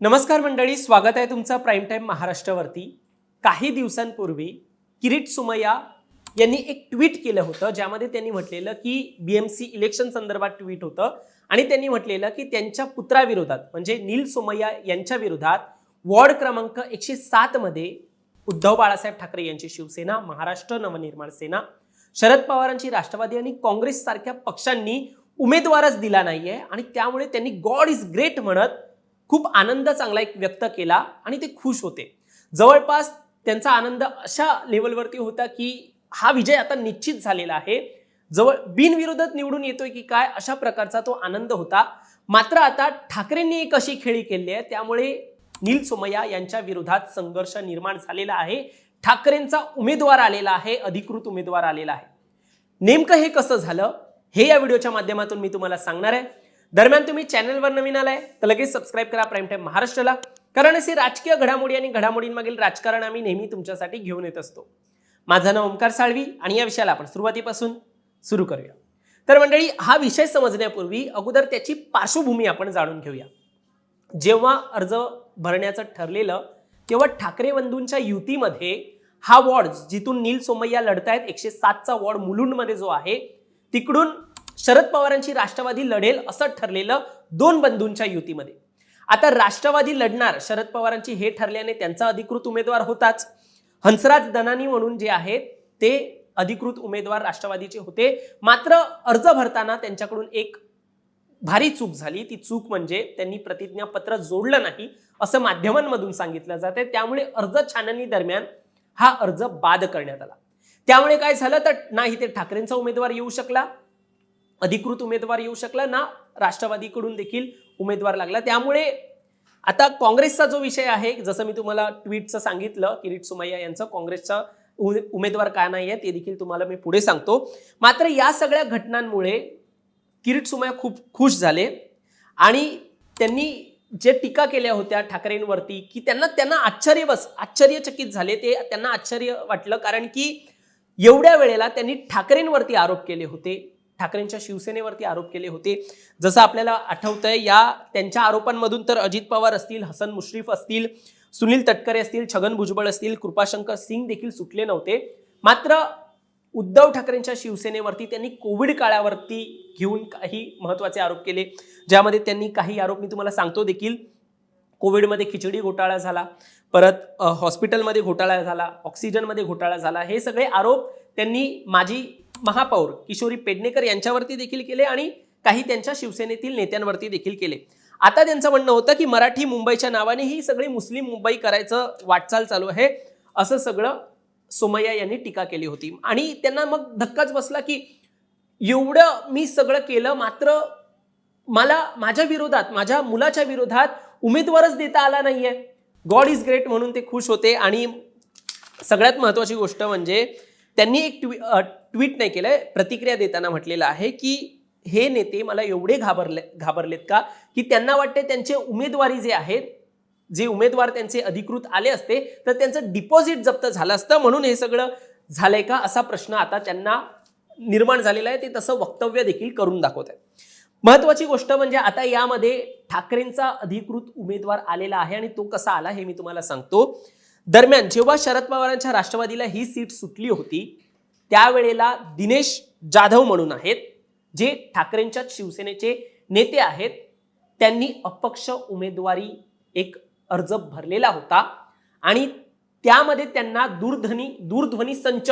नमस्कार मंडळी स्वागत आहे तुमचं प्राईम टाईम महाराष्ट्रावरती. काही दिवसांपूर्वी किरीट सुमय्या यांनी एक ट्विट केलं होतं ज्यामध्ये त्यांनी म्हटलेलं की बी एम सी इलेक्शन संदर्भात ट्विट होतं आणि त्यांनी म्हटलेलं की त्यांच्या पुत्राविरोधात म्हणजे नील सोमय्या यांच्या विरोधात वॉर्ड क्रमांक एकशे सातमध्ये उद्धव बाळासाहेब ठाकरे यांची शिवसेना महाराष्ट्र नवनिर्माण सेना शरद पवारांची राष्ट्रवादी आणि काँग्रेस सारख्या पक्षांनी उमेदवारच दिला नाहीये आणि त्यामुळे त्यांनी गॉड इज ग्रेट म्हणत खूप आनंद चांगला एक व्यक्त केला आणि ते खुश होते. जवळपास त्यांचा आनंद अशा लेवलवरती होता की हा विजय आता निश्चित झालेला आहे. जवळ बिनविरोधात निवडून येतोय की काय अशा प्रकारचा तो आनंद होता. मात्र आता ठाकरेंनी एक अशी खेळी केली आहे त्यामुळे नील सोमय्या यांच्या विरोधात संघर्ष निर्माण झालेला आहे. ठाकरेंचा उमेदवार आलेला आहे अधिकृत उमेदवार आलेला आहे. नेमकं हे कसं झालं हे या व्हिडिओच्या माध्यमातून मी तुम्हाला सांगणार आहे. दरम्यान तुम्ही चॅनलवर नवीन आलाय तर लगेच सबस्क्राईब करा प्राईम टाईम महाराष्ट्राला. कारण असे राजकीय घडामोडी आणि घडामोडींमागील राजकारण आम्ही नेहमी तुमच्यासाठी घेऊन येत असतो. माझं नाव ओंकार साळवी आणि या विषयाला आपण सुरुवातीपासून सुरू करूया. तर मंडळी हा विषय समजण्यापूर्वी अगोदर त्याची पार्श्वभूमी आपण जाणून घेऊया. जेव्हा अर्ज भरण्याचं ठरलेलं तेव्हा ठाकरे बंधूंच्या युतीमध्ये हा वॉर्ड जिथून नील सोमय्या लढतायत एकशे सातचा वॉर्ड मुलुंडमध्ये जो आहे तिकडून शरद पवारांची राष्ट्रवादी लढेल असं ठरलेलं दोन बंधूंच्या युतीमध्ये. आता राष्ट्रवादी लढणार शरद पवारांची हे ठरल्याने त्यांचा अधिकृत उमेदवार होताच. हंसराज दनानी म्हणून जे आहेत ते अधिकृत उमेदवार राष्ट्रवादीचे होते. मात्र अर्ज भरताना त्यांच्याकडून एक भारी चूक झाली. ती चूक म्हणजे त्यांनी प्रतिज्ञापत्र जोडलं नाही असं माध्यमांमधून सांगितलं जाते त्यामुळे अर्ज छाननी दरम्यान हा अर्ज बाद करण्यात आला. त्यामुळे काय झालं? तर नाही ते ठाकरेंचा उमेदवार येऊ शकला. अधिकृत उमेदवार येऊ शकला ना राष्ट्रवादीकडून देखील उमेदवार लागला. त्यामुळे आता काँग्रेसचा जो विषय आहे जसं मी तुम्हाला ट्विटचं सांगितलं किरीट सुमय्या यांचं काँग्रेसचा उ- उमेदवार का नाही आहे ते देखील तुम्हाला मी पुढे सांगतो. मात्र या सगळ्या घटनांमुळे किरीट सुमय्या खूप खुश झाले आणि त्यांनी जे टीका केल्या होत्या ठाकरेंवरती की त्यांना त्यांना आश्चर्य बस आश्चर्यचकित झाले. ते त्यांना आश्चर्य वाटलं कारण की एवढ्या वेळेला त्यांनी ठाकरेंवरती आरोप केले होते. ठाकरेंच्या शिवसेनेवरती आरोप केले होते. जसं आपल्याला आठवतंय या त्यांच्या आरोपांमधून तर अजित पवार असतील हसन मुश्रीफ असतील सुनील तटकरे असतील छगन भुजबळ असतील कृपाशंकर सिंग देखील सुटले नव्हते. मात्र उद्धव ठाकरेंच्या शिवसेनेवरती त्यांनी कोविड काळावरती घेऊन काही महत्त्वाचे आरोप केले. ज्यामध्ये त्यांनी काही आरोप मी तुम्हाला सांगतो देखील. कोविडमध्ये खिचडी घोटाळा झाला परत हॉस्पिटलमध्ये घोटाळा झाला ऑक्सिजनमध्ये घोटाळा झाला. हे सगळे आरोप त्यांनी माजी महापौर किशोरी पेडणेकर यांच्यावरती देखील केले आणि काही त्यांच्या शिवसेनेतील नेत्यांवरती देखील केले. आता त्यांचं म्हणणं होतं की मराठी मुंबईच्या नावाने ही सगळी मुस्लिम मुंबई करायचं वाटचाल चालू आहे असं सगळं सोमय्या यांनी टीका केली होती. आणि त्यांना मग धक्काच बसला की एवढं मी सगळं केलं मात्र मला माझ्या विरोधात माझ्या मुलाच्या विरोधात उमेदवारच देता आला नाहीये. गॉड इज ग्रेट म्हणून ते खुश होते आणि सगळ्यात महत्त्वाची गोष्ट म्हणजे त्यांनी एक ट्वि ट्विट नाही केलंय प्रतिक्रिया देताना म्हटलेलं आहे की हे नेते मला एवढे घाबरले घाबरलेत का? की त्यांना वाटते त्यांचे उमेदवारी जे आहेत जे उमेदवार त्यांचे अधिकृत आले असते तर त्यांचं डिपॉझिट जप्त झालं असतं म्हणून हे सगळं झालंय का? असा प्रश्न आता त्यांना निर्माण झालेला आहे. ते तसं वक्तव्य देखील करून दाखवत आहे महत्वाची गोष्ट म्हणजे आता यामध्ये ठाकरेंचा अधिकृत उमेदवार आलेला आहे आणि तो कसा आला हे मी तुम्हाला सांगतो. दरम्यान जेव्हा शरद पवारांच्या राष्ट्रवादीला ही सीट सुटली होती त्यावेळेला दिनेश जाधव म्हणून आहेत जे ठाकरेंच्या शिवसेनेचे नेते आहेत. त्यांनी अपक्ष उमेदवारी एक अर्ज भरलेला होता आणि त्यामध्ये त्यांना दूरध्वनी दूरध्वनी संच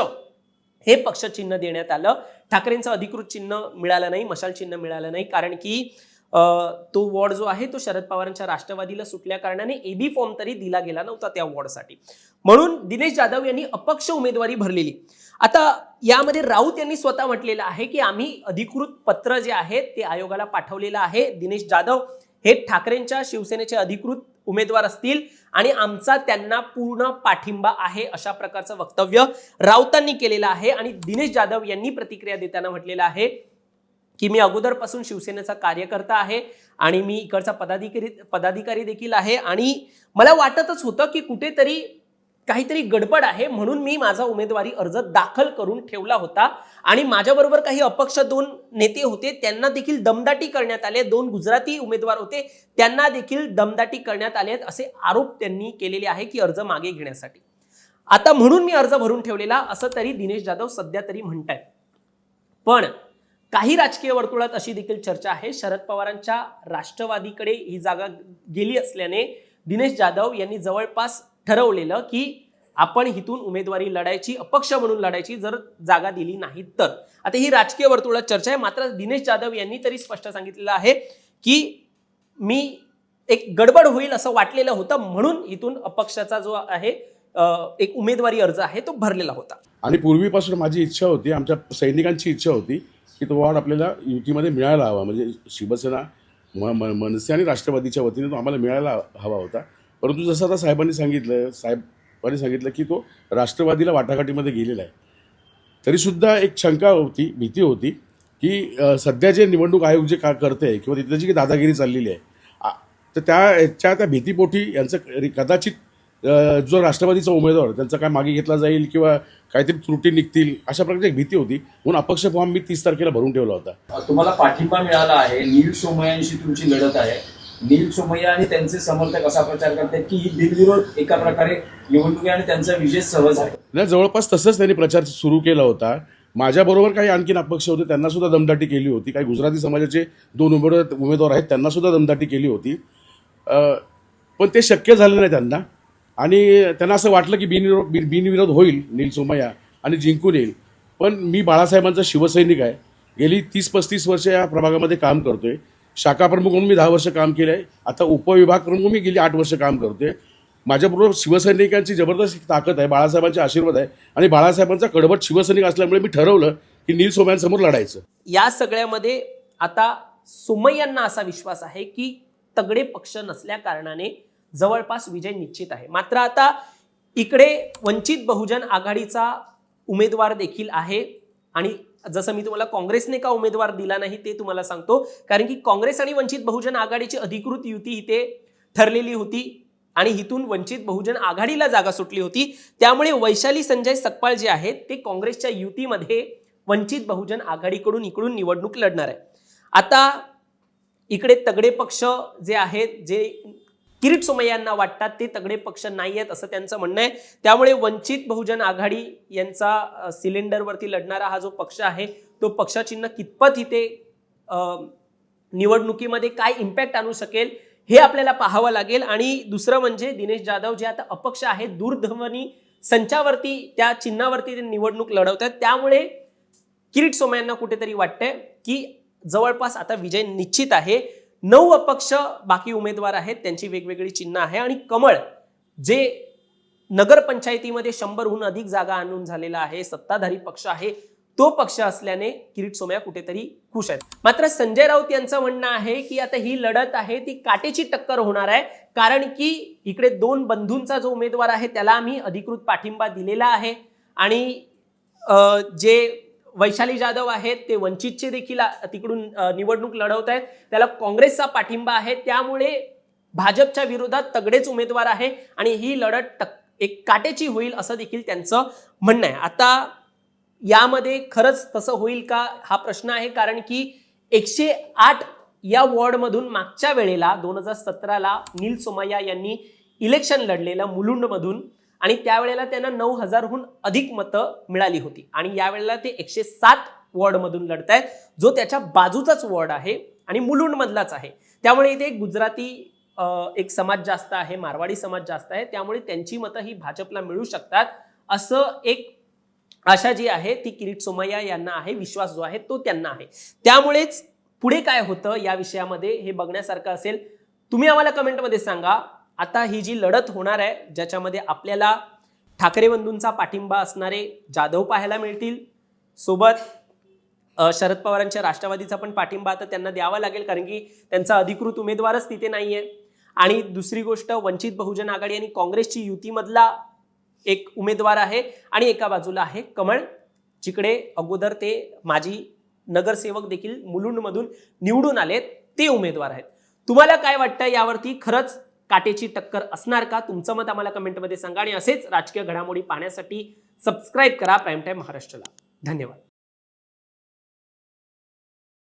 हे पक्षचिन्ह देण्यात आलं. ठाकरेंचं अधिकृत चिन्ह मिळालं नाही मशाल चिन्ह मिळालं नाही कारण की तो वॉर्ड जो आहे तो शरद पवारांच्या राष्ट्रवादीला सुटल्या कारणाने एबी फॉर्म तरी दिला गेला नव्हता त्या वॉर्डसाठी. म्हणून दिनेश जाधव यांनी अपक्ष उमेदवारी भरलेली. आता यामध्ये राऊत यांनी स्वतः म्हटलेलं आहे की आम्ही अधिकृत पत्र जे आहे ते आयोगाला पाठवलेलं आहे. दिनेश जाधव हे ठाकरेंच्या शिवसेनेचे अधिकृत उमेदवार असतील आणि आमचा त्यांना पूर्ण पाठिंबा आहे अशा प्रकारचं वक्तव्य राऊतांनी केलेलं आहे आणि दिनेश जाधव यांनी प्रतिक्रिया देताना म्हटलेलं आहे. की मी अगोदरपासून शिवसेनेचा कार्यकर्ता आहे आणि मी इकडचा पदाधिकारी पदाधिकारी देखील आहे. आणि मला वाटतच होतं की कुठेतरी काहीतरी गडबड आहे म्हणून मी माझा उमेदवारी अर्ज दाखल करून ठेवला होता. आणि माझ्याबरोबर काही अपक्ष दोन नेते होते त्यांना देखील दमदाटी करण्यात आले. दोन गुजराती उमेदवार होते त्यांना देखील दमदाटी करण्यात आले आहेत असे आरोप त्यांनी केलेले आहे की अर्ज मागे घेण्यासाठी. आता म्हणून मी अर्ज भरून ठेवलेला असं तरी दिनेश जाधव सध्या तरी म्हणतायत. पण काही राजकीय वर्तुळात अशी देखील चर्चा आहे. शरद पवारांच्या राष्ट्रवादीकडे ही जागा गेली असल्याने दिनेश जाधव यांनी जवळपास ठरवलेलं की आपण हिथून उमेदवारी लढायची अपक्ष म्हणून लढायची जर जागा दिली नाही तर. आता ही राजकीय वर्तुळात चर्चा आहे. मात्र दिनेश जाधव यांनी तरी स्पष्ट सांगितलेलं आहे की मी एक गडबड होईल असं वाटलेलं होतं म्हणून इथून अपक्षाचा जो आहे एक उमेदवारी अर्ज आहे तो भरलेला होता. आणि पूर्वीपासून माझी इच्छा होती आमच्या सैनिकांची इच्छा होती की तो वॉर्ड आपल्याला युतीमध्ये मिळायला हवा. म्हणजे शिवसेना म म- मनसे आणि राष्ट्रवादीच्या वतीने तो आम्हाला मिळायला हवा होता. परंतु जसं आता साहेबांनी सांगितलं साहेबांनी सांगितलं की तो राष्ट्रवादीला वाटाघाटीमध्ये गेलेला आहे. तरीसुद्धा एक शंका होती भीती होती की सध्या जे निवडणूक आयोग जे का करते किंवा तिथं जी काही दादागिरी चाललेली आहे आ- तर त्या ह्याच्या त्या भीतीपोटी यांचं कदाचित जो राष्ट्रवादीचा उमेदवार त्यांचा काय मागे घेतला जाईल किंवा काहीतरी त्रुटी निघतील अशा प्रकारची एक भीती होती. म्हणून अपक्ष फॉर्म मी तीस तारखेला भरून ठेवला होता. तुम्हाला पाठिंबा मिळाला आहे. नील सोमय्यांशी तुमची लढत आहे. नील सोमय्या आणि त्यांचे समर्थक असा प्रचार करतात की ही बिनविरोध एका प्रकारे निवडणूक आणि त्यांचा विजय सहज आहे. नाही जवळपास तसंच त्यांनी प्रचार सुरू केला होता. माझ्याबरोबर काही आणखीन अपक्ष होते त्यांना सुद्धा दमदाटी केली होती. काही गुजराती समाजाचे दोन उमेदवार उमेदवार आहेत त्यांना सुद्धा दमदाटी केली होती. पण ते शक्य झालं नाही त्यांना. आणि त्यांना असं वाटलं की बिनविरोध बिन- बिनविरोध होईल नील सोमय्या आणि जिंकून येईल. पण मी बाळासाहेबांचा शिवसैनिक आहे. गेली तीस पस्तीस वर्ष या प्रभागामध्ये काम करतोय. शाखाप्रमुख म्हणून मी दहा वर्ष काम केलं आहे आता उपविभाग प्रमुख मी गेली आठ वर्ष काम करतोय. माझ्याबरोबर शिवसैनिकांची जबरदस्त ताकद आहे बाळासाहेबांचे आशीर्वाद आहे आणि बाळासाहेबांचा कडवट शिवसैनिक असल्यामुळे मी ठरवलं की नील सोमय्यांसमोर लढायचं. या सगळ्यामध्ये आता सोमय्यांना असा विश्वास आहे की तगडे पक्ष नसल्या कारणाने जवळपास विजय निश्चित आहे. मात्र आता इकडे वंचित बहुजन आघाडीचा उमेदवार देखील आहे आणि जसं मी तुम्हाला काँग्रेसने का उमेदवार दिला नाही ते तुम्हाला सांगतो. कारण की काँग्रेस आणि वंचित बहुजन आघाडीची अधिकृत युती इथे ठरलेली होती आणि इथून वंचित बहुजन आघाडीला जागा सुटली होती. त्यामुळे वैशाली संजय सकपाळ जे आहेत ते काँग्रेसच्या युतीमध्ये वंचित बहुजन आघाडीकडून इकडून निवडणूक लढणार आहे आता इकडे तगडे पक्ष जे आहेत जे किरीट सोमय्यांना वाटतात ते तगडे पक्ष नाही आहेत असं त्यांचं म्हणणं आहे. त्यामुळे वंचित बहुजन आघाडी यांचा सिलेंडरवरती लढणारा हा जो पक्ष आहे तो पक्षचिन्ह कितपत इथे निवडणुकीमध्ये काय इम्पॅक्ट आणू शकेल हे आपल्याला पाहावं लागेल. आणि दुसरं म्हणजे दिनेश जाधव जे आता अपक्ष आहेत दूरध्वनी संचावरती त्या चिन्हावरती ते निवडणूक लढवतात. त्यामुळे किरीट सोमय्यांना कुठेतरी वाटतंय की जवळपास आता विजय निश्चित आहे. नऊ अपक्ष बाकी उमेदवार आहेत त्यांची वेगवेगळी चिन्ह आहे आणि कमळ जे नगरपंचायतीमध्ये शंभरहून अधिक जागा आणून झालेला आहे सत्ताधारी पक्ष आहे तो पक्ष असल्याने किरीट सोम्या कुठेतरी खुश आहेत. मात्र संजय राऊत यांचं म्हणणं आहे की आता ही लढत आहे ती काटेची टक्कर होणार आहे कारण की इकडे दोन बंधूंचा जो उमेदवार आहे त्याला आम्ही अधिकृत पाठिंबा दिलेला आहे आणि जे वैशाली जाधव आहेत ते वंचितचे देखील तिकडून निवडणूक लढवत आहेत. त्याला काँग्रेसचा पाठिंबा आहे. त्यामुळे भाजपच्या विरोधात तगडेच उमेदवार आहे आणि ही लढत टक एक काटेची होईल असं देखील त्यांचं म्हणणं आहे. आता यामध्ये खरंच तसं होईल का हा प्रश्न आहे. कारण की एकशे आठ या वॉर्डमधून मागच्या वेळेला दोन हजार सतराला नील सोमय्या यांनी इलेक्शन लढलेलं मुलुंडमधून आणि त्यावेळेला त्यांना नऊ हजारहून अधिक मतं मिळाली होती. आणि यावेळेला ते एकशे सात वॉर्डमधून लढत आहेत जो त्याच्या बाजूचाच वॉर्ड आहे आणि मुलुंडमधलाच आहे. त्यामुळे इथे गुजराती एक समाज जास्त आहे मारवाडी समाज जास्त आहे. त्यामुळे त्यांची मतं ही भाजपला मिळू शकतात. असं एक आशा जी आहे ती किरीट सोमय्या यांना आहे विश्वास जो आहे तो त्यांना आहे. त्यामुळेच पुढे काय होतं या विषयामध्ये हे बघण्यासारखं असेल. तुम्ही आम्हाला कमेंटमध्ये सांगा. आता ही जी लढत होणार आहे ज्याच्यामध्ये आपल्याला ठाकरे बंधूंचा पाठिंबा असणारे जाधव पाहायला मिळतील. सोबत शरद पवारांच्या राष्ट्रवादीचा पण पाठिंबा आता त्यांना द्यावा लागेल कारण की त्यांचा अधिकृत उमेदवारच तिथे नाही आहे आणि दुसरी गोष्ट वंचित बहुजन आघाडी आणि काँग्रेसची युतीमधला एक उमेदवार आहे आणि एका बाजूला आहे कमळ जिकडे अगोदर ते माजी नगरसेवक देखील मुलुंडमधून निवडून आलेत ते उमेदवार आहेत. तुम्हाला काय वाटतं यावरती? खरंच काटेची टक्कर असणार का? तुमचं मत आम्हाला कमेंटमध्ये सांगा आणि असेच राजकीय घडामोडी पाहण्यासाठी सबस्क्राईब करा प्राईम टाईम महाराष्ट्राला. धन्यवाद.